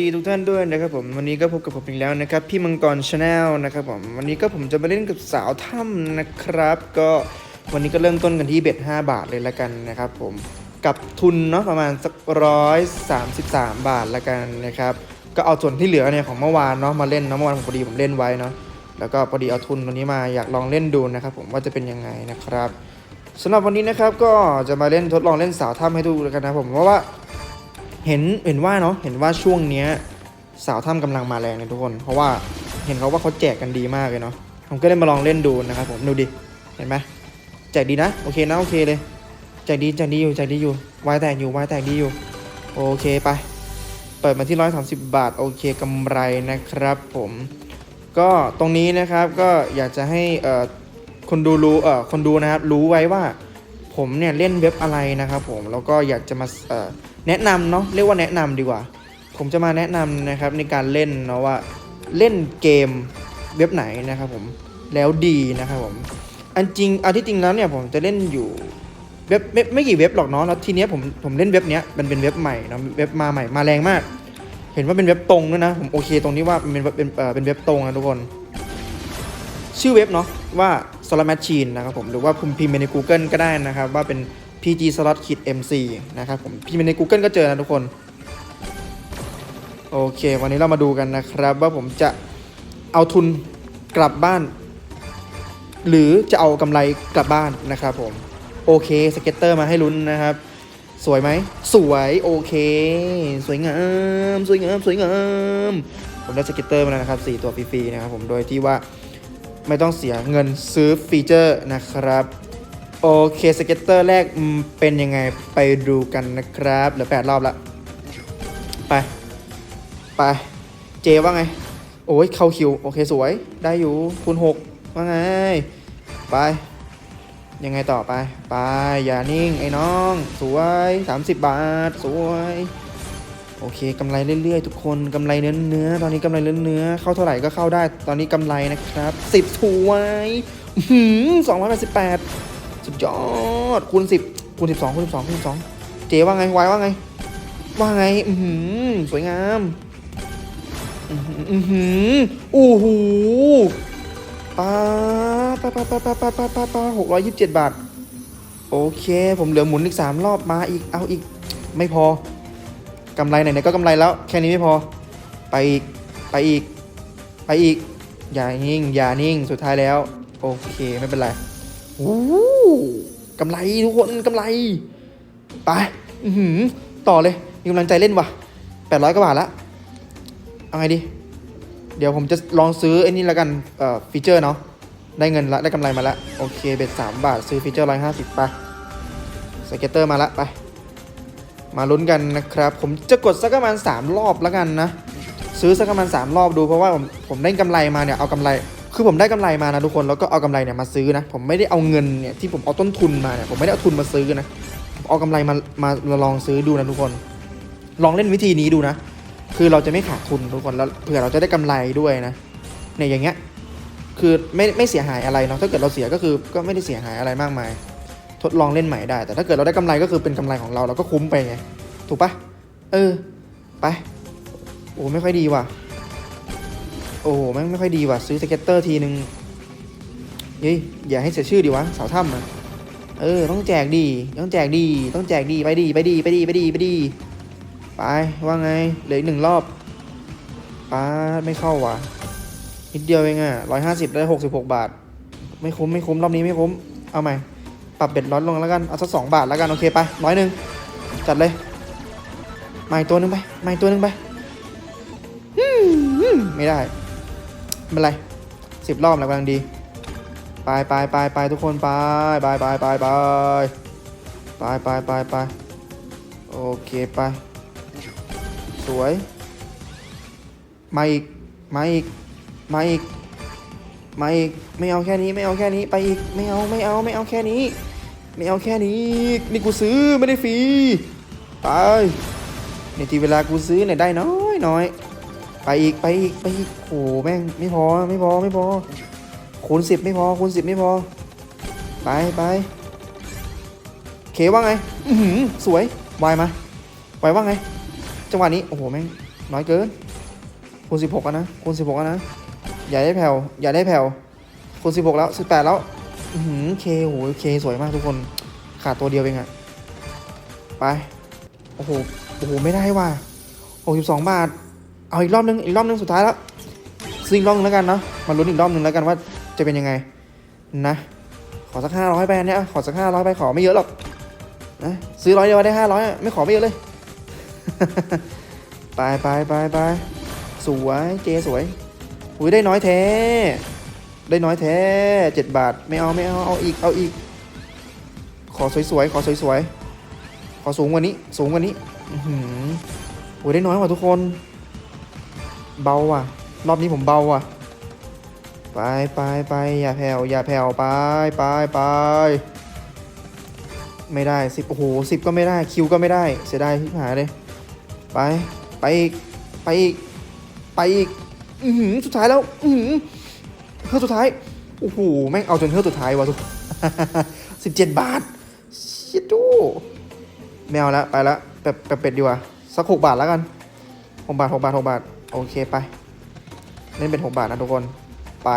ดีทุกท่านด้วยนะครับผมวันนี้ก็พบกับผมอีกแล้วนะครับ พี่มังกรชาแนลนะครับผมวันนี้ก็ผมจะมาเล่นกับสาวถ้ำนะครับ ก็วันนี้ก็เริ่มต้นกันที่เบ็ด5บาทเลยละกันนะครับผมกับทุนเนาะประมาณสักร้อยสามสิบสามบาทละกันนะครับก็เอาส่วนที่เหลือเนี่ยของเมื่อวานเนาะมาเล่นเนาะเมื่อวานผมพอดีผมเล่นไว้เนาะแล้วก็พอดีเอาทุนวันนี้มาอยากลองเล่นดูนะครับผมว่าจะเป็นยังไงนะครับสำหรับวันนี้นะครับก็จะมาเล่นทดลองเล่นสาวถ้ำให้ดูกันนะผมเพราะว่า เห็นเห็นว่าเนาะเห็นว่าช่วงเนี้ยสาวถ้ำกำลังมาแรงเลยทุกคน เพราะว่าเห็นเขาว่าเขาแจกกันดีมากเลยเนาะผมก็เลยมาลองเล่นดูนะครับผมดูดิเห็นไหมแจกดีนะโอเคนะโอเคเลยแจกดีแจกดีอยู่แจกดีอยู่วายแตกอยู่วายแตกดีอยู่โอเคไป เปิดมาที่ 130 บาท โอเคกำไรนะครับผมก็ตรงนี้นะครับก็อยากจะให้เอ่อคนดูรู้เอ่อคนดูนะครับรู้ไว้ว่าผมเนี่ยเล่นเว็บอะไรนะครับผมแล้วก็อยากจะมาเอ่อ แนะนำเนาะเรียกว่าแนะนำดีกว่า ผมจะมาแนะนำนะครับในการเล่นเนาะว่าเล่นเกมเว็บไหนนะครับผมแล้วดีนะครับผมอันจริงเอาที่จริงแล้วเนี่ยผมจะเล่นอยู่เว็บไม่ไม่กี่เว็บหรอกเนาะแล้วทีเนี้ยผมผมเล่นเว็บเนี้ยมันเป็นเว็บใหม่เนาะเว็บมาใหม่มาแรงมาก เห็นว่าเป็นเว็บตรงด้วยนะผมโอเคตรงนี้ว่าเป็นเว็บเป็นเป็นเว็บตรงนะทุกคน ชื่อเว็บเนาะว่า slot machine นะครับผมหรือว่าคุณพิมพ์ไปใน Google ก็ได้นะครับว่าเป็น pg slot kit mc นะครับผมพิมพ์ใน Google ก็เจอนะทุกคน โอเค วันนี้เรามาดูกันนะครับ ว่าผมจะเอาทุนกลับบ้าน หรือจะเอากำไรกลับบ้านนะครับผม โอเคสเก็ตเตอร์มาให้ลุ้นนะครับ สวยไหม สวยโอเค สวยงามสวยงามสวยงามผมได้สเก็ตเตอร์มาแล้วนะครับ 4 ตัวฟรีๆนะครับผมโดยที่ว่าไม่ต้องเสียเงินซื้อฟีเจอร์นะครับ โอเคสเก็ตเตอร์แรกเป็นยังไงไปดูกันนะครับเหลือ8รอบละไป ไป เจว่าไง โอ้ยเข้าคิว โอเคสวยได้อยู่คูณ6ว่าไง ไป ยังไงต่อไป ไปอย่านิ่งไอ้น้อง สวย 30 บาท สวยโอเคกำไรเรื่อยๆ ทุกคนกำไรเนื้อเนื้อตอนนี้กำไรเนื้อเนื้อเข้าเท่าไหร่ก็เข้าได้ ตอนนี้กำไรนะครับสิบถวยสองร้อยแปดสิบแปด ยอดคูณสิบคูณสิบสองคูณสิบสองคูณสิบสองเจว่าไงวายว่าไง ว่าไง อือหือสวยงาม อือหืออู้หูปาปาปาปาปาปาปาปาปาหกร้อยยี่สิบเจ็ดบาท โอเค ผมเหลือหมุนอีกสามรอบมาอีกเอาอีกไม่พอกำไรไหนๆก็กำไรแล้ว แค่นี้ไม่พอ ไปอีก ไปอีก ไปอีก อย่านิ่ง อย่านิ่ง สุดท้ายแล้ว โอเค ไม่เป็นไร โอ้กำไรทุกคนกำไร ไปต่อเลย มีกำลังใจเล่นว่ะแปดร้อยกว่าบาทละ เอาไงดี เดี๋ยวผมจะลองซื้อไอ้นี่แล้วกัน เอ่อ ฟีเจอร์เนาะ ได้เงินละ ได้กำไรมาละ โอเค เบ็ดสามบาท ซื้อฟีเจอร์ร้อยห้าสิบไป สเก็ตเตอร์มาละ ไป มาลุ้นกันนะครับ ผมจะกดสักประมาณ3รอบแล้วกันนะ ซื้อสักประมาณ3รอบดู เพราะว่าผมผมได้กำไรมาเนี่ย เอากำไร คือผมได้กำไรมานะทุกคนแล้วก็เอากำไรเนี่ยมาซื้อนะ ผมไม่ได้เอาเงินเนี่ยที่ผมเอาต้นทุนมาเนี่ยผมไม่ได้เอาทุนมาซื้อนะเอากำไรมามามาลองซื้อดูนะทุกคน ลองเล่นวิธีนี้ดูนะ คือเราจะไม่ขาดทุนทุกคนแล้วเผื่อเราจะได้กำไรด้วยนะเนี่ยอย่างเงี้ยคือไม่ไม่เสียหายอะไรเนาะถ้าเกิดเราเสียก็คือก็ไม่ได้เสียหายอะไรมากมาย ทดลองเล่นใหม่ได้ แต่ถ้าเกิดเราได้กำไรก็คือเป็นกำไรของเราเราก็คุ้มไปไงถูกปะเออ ไปโอ้ไม่ค่อยดีว่ะ โอ้โหแม่งไม่ค่อยดีว่ะ ซื้อสเก็ตเตอร์ทีนึงเฮ้ยอย่าให้เสียชื่อดีวะเสาถ้ำอะเออ ต้องแจกดี ต้องแจกดี ต้องแจกดี ไปดี ไปดี ไปดี ไปดี ไปดี ไป ว่าไง เหลืออีกหนึ่งรอบป้าไม่เข้าว่ะ นิดเดียวเองอะร้อยห้าสิบได้หกสิบหกบาท ไม่คุ้ม ไม่คุ้ม รอบนี้ไม่คุ้ม เอาใหม่ ปรับเบ็ดร้อนลงแล้วกัน เอาสักสองบาทแล้วกัน โอเคไปร้อยหนึ่ง จัดเลยมาอีกตัวหนึ่งไปมาอีกตัวหนึ่งไป ไม่ได้ ไม่เป็นไรสิบรอบแล้วกำลังดี ไปไปไปไปทุกคนไปไปไปไปไปไปไปไปไปโอเคไป สวย มาอีก มาอีก มาอีก มาอีก ไม่เอาแค่นี้ ไม่เอาแค่นี้ ไปอีก ไม่เอา ไม่เอา ไม่เอาแค่นี้ ไม่เอาแค่นี้ นี่กูซื้อไม่ได้ฟรี ไป ในทีเวลากูซื้อเนี่ยได้น้อยน้อย ไปอีกไปอีกไปอีกโอ้แม่งไม่พอไม่พอไม่พอคูณสิบไม่พอคูณสิบไม่พอ ไปไปเคว่าไงอือหือสวยวายมาวายว่าไง จังหวะนี้ โอ้โหแม่งน้อยเกินคูณสิบหกนะคูณสิบหกนะ อย่าได้แผ่วอย่าได้แผ่วคูณสิบหกแล้วสิบแปดแล้วอือหือเคโหเคสวยมากทุกคนขาดตัวเดียวเองอะไป โอ้โห โอ้โห ไม่ได้ว่ะหกสิบสองบาท เอาอีกรอบนึงอีกรอบนึงสุดท้ายแล้วซื้ออีกรอบนึงแล้วกันเนาะมาลุ้นอีกรอบนึงแล้วกันว่าจะเป็นยังไงนะ ขอสักห้าร้อยไปเนี้ยขอสักห้าร้อยไปขอไม่เยอะหรอกนะซื้อร้อยเดียวได้ห้าร้อยไม่ขอไม่เยอะเลยไปไปไปไปสวยเจสวยอุ้ยได้น้อยแท้ ได้น้อยแท้เจ็ดบาทไม่เอาไม่เอาเอาอีกเอาอีก ขอสวยๆขอสวยๆขอสูงกว่านี้ สูงกว่านี้อือหือโอ้ยได้น้อยกว่าทุกคน เบาว่ะ รอบนี้ผมเบาว่ะ ไปไปไปอย่าแผ่วอย่าแผ่วไปไปไปไม่ได้สิบโอ้โหสิบก็ไม่ได้คิวก็ไม่ได้เสียดายที่หายเลยไปไปอีกไปอีกไปอีกอือสุดท้ายแล้วอือเฮือสุดท้ายโอ้โหแม่งเอาจนเฮือสุดท้ายวะทุกสิบเจ็ดบาทชิดูไม่เอาละไปละแบบแบบเป็ดดีกว่าสักหกบาทแล้วกันหกบาทหกบาทหกบาท โอเคไป เล่นเป็นหกบาทนะทุกคน ไป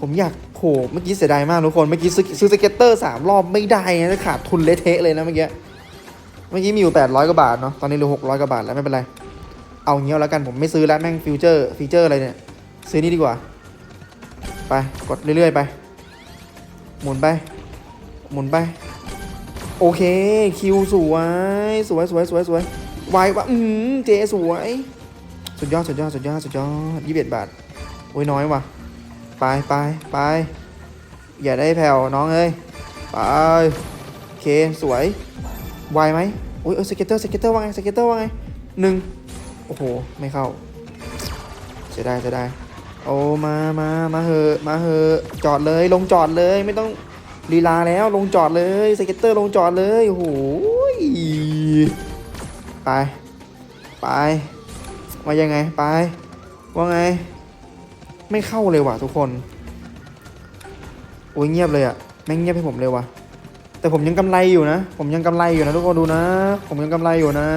ผมอยากโหเมื่อกี้เสียดายมากทุกคน เมื่อกี้ซื้อซื้อสเก็ตเตอร์สามรอบไม่ได้นะขาดทุนเละเทะเลยนะเมื่อกี้ เมื่อกี้มีอยู่ 800 กว่าบาทเนาะ ตอนนี้เหลือ 600 กว่าบาทแล้วไม่เป็นไร เอาเงี้เอาแล้วกันผมไม่ซื้อแล้วแม่งฟิวเจอร์ฟีเจอร์อะไรเนี่ย ซื้อนี่ดีกว่า ไปกดเรื่อยๆไป หมุนไป หมุนไป โอเคคิวสวยสวยสวยสวยสวย ไววะอืมเจสวย สุดยอดสุดยอดสุดยอดสุดยอดยี่สิบเอ็ดบาท โอ้ยน้อยว่ะ ไปไปไป อย่าได้แผ่วน้องเอ้ย ไป โอเค สวยไวไหมโอ้ยเออสเก็ตเตอร์สเก็ตเตอร์ว่าไงสเก็ตเตอร์ว่าไงหนึ่งโอ้โห ไม่เข้าเสียดายเสียดายโอ้มามามาเหอะมาเหอะจอดเลย ลงจอดเลยไม่ต้องลีลาแล้วลงจอดเลยสเก็ตเตอร์ลงจอดเลยโอ้โห ไป ไป ว่ายังไง ไป ว่าไง ไม่เข้าเลยว่ะทุกคน โอ้ยเงียบเลยอะแม่งเงียบให้ผมเลยว่ะ แต่ผมยังกำไรอยู่นะ ผมยังกำไรอยู่นะทุกคนดูนะ ผมยังกำไรอยู่นะ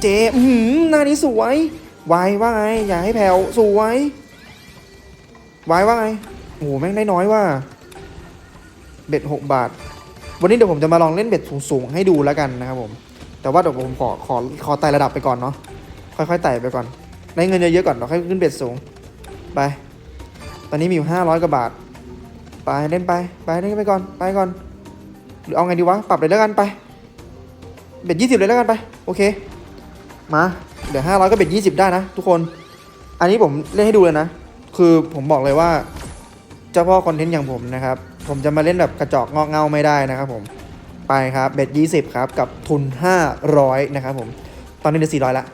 เจอือหือหน้านี้สวย วายว่าไง อย่าให้แผ่วสวยวายว่าไงโอ้โหแม่งได้น้อยว่าเบ็ดหกบาท วันนี้เดี๋ยวผมจะมาลองเล่นเบ็ดสูงๆให้ดูแล้วกันนะครับผม แต่ว่าเดี๋ยวผมขอขอขอไต่ระดับไปก่อนเนาะค่อยๆไต่ไปก่อนได้เงินเยอะๆก่อนเราค่อยขึ้นเบ็ดสูงไป ตอนนี้มีอยู่ห้าร้อยกว่าบาท ไปเล่นไปไปเล่นไปก่อนไปก่อนหรือเอาไงดีวะปรับเลยแล้วกันไป เบ็ดยี่สิบเลยแล้วกันไปโอเค มาเดี๋ยวห้าร้อยก็เบ็ดยี่สิบได้นะทุกคน อันนี้ผมเล่นให้ดูเลยนะ คือผมบอกเลยว่าเจ้าพ่อคอนเทนต์อย่างผมนะครับ ผมจะมาเล่นแบบกระจอกงอกเงาไม่ได้นะครับผม ไปครับเบ็ดยี่สิบครับ กับทุนห้าร้อยนะครับผม ตอนนี้เหลือสี่ร้อยละ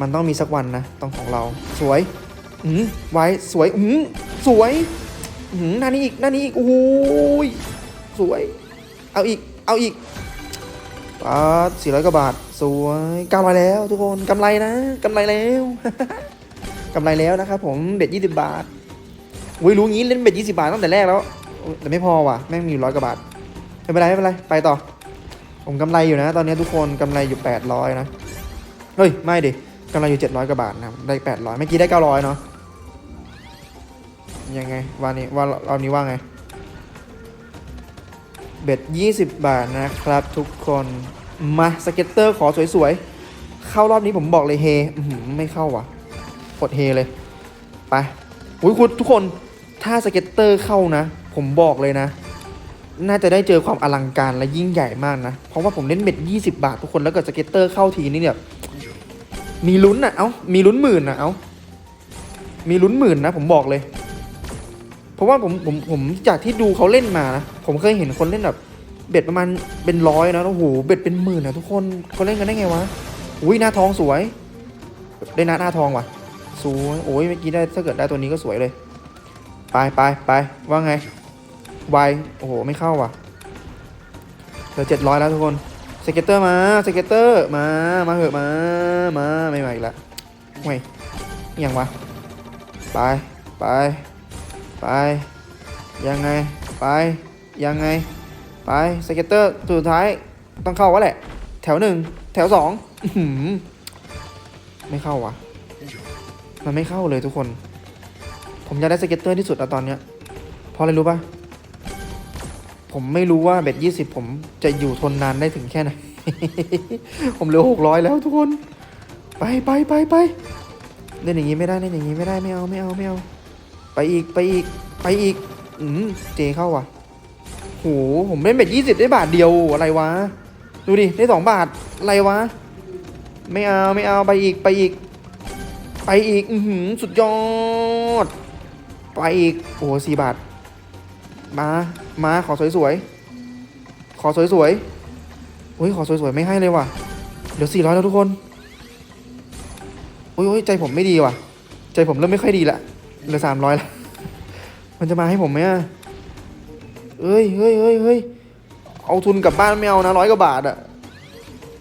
มันต้องมีสักวันนะ ต้องของเรา สวย อืมไว้ สวย อืมสวย อืมหน้านี้อีก หน้านี้อีก โอ้ย สวย เอาอีก เอาอีกป้าสี่ร้อยกว่าบาท สวยกำไรแล้ว ทุกคนกำไรนะกำไรแล้วกำไรแล้วนะครับผม เบ็ดยี่สิบบาทอุ้ยรู้งี้เล่นเบ็ดยี่สิบาทตั้งแต่แรกแล้ว แต่ไม่พอว่ะ แม่งมีร้อยกว่าบาท ไม่เป็นไรไม่เป็นไร ไปต่อ ผมกำไรอยู่นะ ตอนนี้ทุกคนกำไรอยู่แปดร้อยนะ เฮ้ย ไม่ดิกำไรอยู่เจ็ดร้อยกว่าบาทนะครับ ได้แปดร้อยเมื่อกี้ได้เก้าร้อยเนาะ ยังไงวันนี้ว่าเรานี้ว่าไง เบ็ดยี่สิบบาทนะครับทุกคน มาสเก็ตเตอร์ขอสวยๆ เข้ารอบนี้ผมบอกเลยเฮไม่เข้าว่ะกดเฮเลย ไปอุ้ยคุณทุกคนถ้าสเก็ตเตอร์เข้านะ ผมบอกเลยนะ น่าจะได้เจอความอลังการและยิ่งใหญ่มากนะ เพราะว่าผมเล่นเบ็ดยี่สิบาททุกคนแล้วก็สเก็ตเตอร์เข้าทีนี่เนี่ยมีลุ้นอะเอ้ามีลุ้นหมื่นอะเอ้ามีลุ้นหมื่นนะ ผมบอกเลย เพราะว่าผมผมผมจากที่ดูเขาเล่นมานะผมเคยเห็นคนเล่นแบบเบ็ดประมาณเป็นร้อยนะโอ้โหเบ็ดเป็นหมื่นนะทุกคนเขาเล่นกันได้ไงวะอุ้ยหน้าทองสวย ได้หน้าหน้าทองว่ะสวยโอ้ยเมื่อกี้ได้ถ้าเกิดได้ตัวนี้ก็สวยเลย ไปไปไปว่าไง ไวโอ้โห ไม่เข้าว่ะเหลือเจ็ดร้อยแล้วทุกคนสเก็ตเตอร์มาสเก็ตเตอร์มา มาเหอะมา มาไม่ไหวอีกล้วห่วยยังวะ ไป ไป ไป ยังไง ไป ยังไง ไปสเก็ตเตอร์สุดท้ายต้องเข้าวะแหละ แถวหนึ่งแถวสองไม่เข้าวะมันไม่เข้าเลยทุกคน ผมอยากได้สเก็ตเตอร์ที่สุดอะตอนเนี้ยเพราะอะไรรู้ปะ ผมไม่รู้ว่าเบ็ดยี่สิบผมจะอยู่ทนนานได้ถึงแค่ไหน ผมเหลือหกร้อยแล้วทุกคน ไปไปไปไปเล่นอย่างนี้ไม่ได้เล่นอย่างนี้ไม่ได้ไม่เอาไม่เอาไม่เอา ไปอีกไปอีกไปอีก อืมเจเข้าว่ะโหผมเล่นเบ็ดยี่สิบได้บาทเดียวอะไรวะ ดูดิได้สองบาทอะไรวะ ไม่เอาไม่เอาไปอีกไปอีก ไปอีก อือหือสุดยอด ไปอีก โอ้โหสี่บาท มามาขอสวยๆ ขอสวยๆอุ้ยขอสวยๆไม่ให้เลยว่ะ เดี๋ยวสี่ร้อยแล้วทุกคนอุ้ยอุ้ยใจผมไม่ดีว่ะ ใจผมเริ่มไม่ค่อยดีละเหลือสามร้อยละมันจะมาให้ผมไหมอะเอ้ยเฮ้ยเฮ้ยเฮ้ยเอาทุนกลับบ้านไม่เอานะร้อยกว่าบาทอะ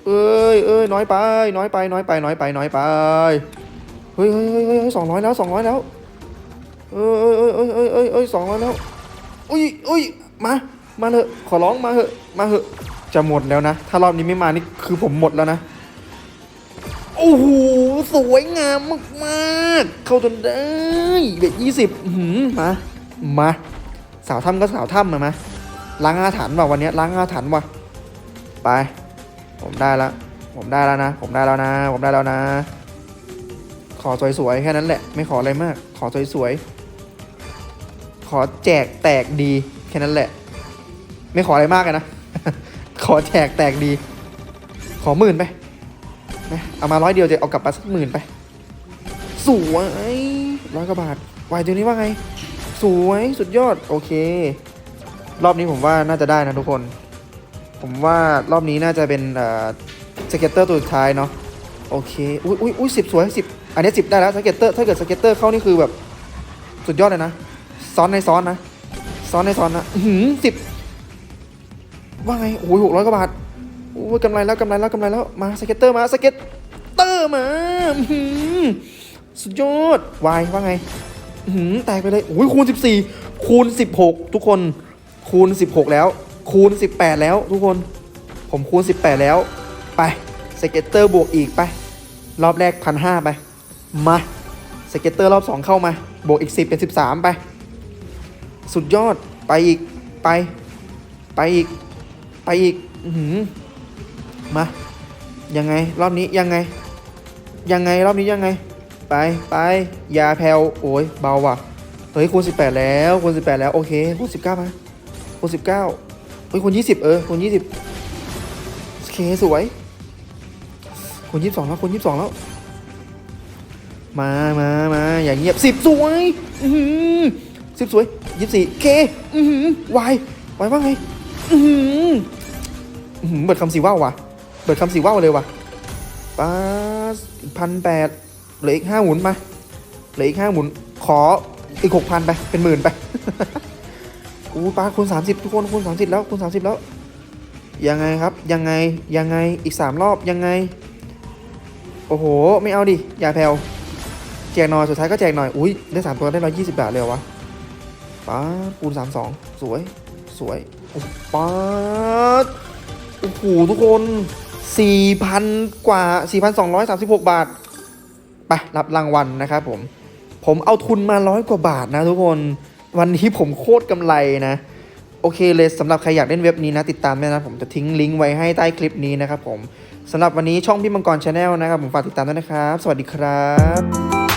เอ้ยเอ้ยน้อยไป น้อยไป น้อยไป น้อยไป น้อยไปเฮ้ยเฮ้ยเฮ้ยเฮ้ยสองร้อยแล้วสองร้อยแล้ว เอ้ยเอ้ยเอ้ยเอ้ยเอ้ยเอ้ยเอ้ยสองร้อยแล้ว อุ้ยอุ้ยมา มาเถอะ ขอร้องมาเถอะ มาเถอะ จะหมดแล้วนะ ถ้ารอบนี้ไม่มานี่คือผมหมดแล้วนะ โอ้โห สวยงามมากๆ เข้าจนได้เบ็ดยี่สิบมา มา สาวถ้ำก็สาวถ้ำมามาล้างอาถรรพ์ว่ะวันนี้ล้างอาถรรพ์ว่ะ ไป ผมได้ล้วผมได้แล้วนะ ผมได้แล้วนะ ผมได้แล้วนะ ขอสวยๆแค่นั้นแหละ ไม่ขออะไรมาก ขอสวยๆ ขอแจกแตกดีแค่นั้นแหละ ไม่ขออะไรมากนะ ขอแจกแตกดี ขอหมื่นไปนะเอามาร้อยเดียวจะเอากลับมาสักหมื่นไป สวยร้อยกว่าบาทวายตัวนี้ว่าไง สวยสุดยอดโอเค รอบนี้ผมว่าน่าจะได้นะทุกคน ผมว่ารอบนี้น่าจะเป็นเสเก็ตเตอร์ตัวสุดท้ายเนาะโอเคอุ้ยอุ้ยอุ้ยสิบสวยสิบอันนี้สิบได้แล้วสเก็ตเตอร์ถ้าเกิดสเก็ตเตอร์เข้านี่คือแบบสุดยอดเลยนะ ซ้อนในซ้อนนะ ซ้อนในซ้อนนะหืมสิบว่าไงโอ้ยหกร้อยกว่าบาทโอ้ยกำไรแล้วกำไรแล้วกำไรแล้วมาสเก็ตเตอร์มาสเก็ตเตอร์มาหือสุดยอดวายว่าไงหืมแตกไปเลยโอ้ยคูณ14คูณ16ทุกคน คูณ16แล้ว คูณ18แปดแล้วทุกคน ผมคูณ18แปดแล้ว ไปสเก็ตเตอร์บวกอีกไป รอบแรกพันห้าไป มาสเก็ตเตอร์รอบ2เข้ามา บวกอีก10เป็น13ไป สุดยอดไปอีกไป ไปอีก ไปอีกอือหือมายังไงรอบนี้ยังไง ยังไงรอบนี้ยังไง ไปไปยาแพลวโอ้ยเบาว่ะเฮ้ยคูณ18 แล้วคูณ18 แล้วโอเคคูณ19มาคูณ19เฮ้ยคูณ20 เออคูณ20โอเคสวยคูณ22 แล้วคูณ22 แล้ว มามามาอย่างเงียบสิบสวย อื สิบสวยยี่สิบสี่เคอือหือวายวายว่าไง อือหืออื้อหือเบิดคำสีว่าวว่ะเบิดคำสีว่าวเลยว่ะป้าพันแปดเหลืออีกห้าหมุนมาเหลืออีกห้าหมุน ขออีกหกพันไปเป็นหมื่นไปอู้ป้าคูณสามสิบทุกคนคูณสามสิบแล้วคูณสามสิบแล้ว ยังไงครับ ยังไงยังไงอีกสามรอบยังไง โอ้โห ไม่เอาดิ อย่าแผ่วแจกหน่อย สุดท้ายก็แจกหน่อย อุ้ยได้สามตัวได้ร้อยยี่สิบบาทเลยเหรอวะ ป้าดคูณสามสองสวย สวยโอ้ป้าดโอ้โหทุกคนสี่พันกว่าสี่พันสองร้อยสามสิบหกบาท ไป รับรางวัลนะครับผม ผมเอาทุนมาร้อยกว่าบาทนะทุกคน วันนี้ผมโคตรกำไรนะ โอเคเลยสำหรับใครอยากเล่นเว็บนี้นะ ติดตามได้นะ ผมจะทิ้งลิงก์ไว้ให้ใต้คลิปนี้นะครับผมสำหรับวันนี้ช่องพี่มังกรชาแนลนะครับ ผมฝากติดตามด้วยนะครับ สวัสดีครับ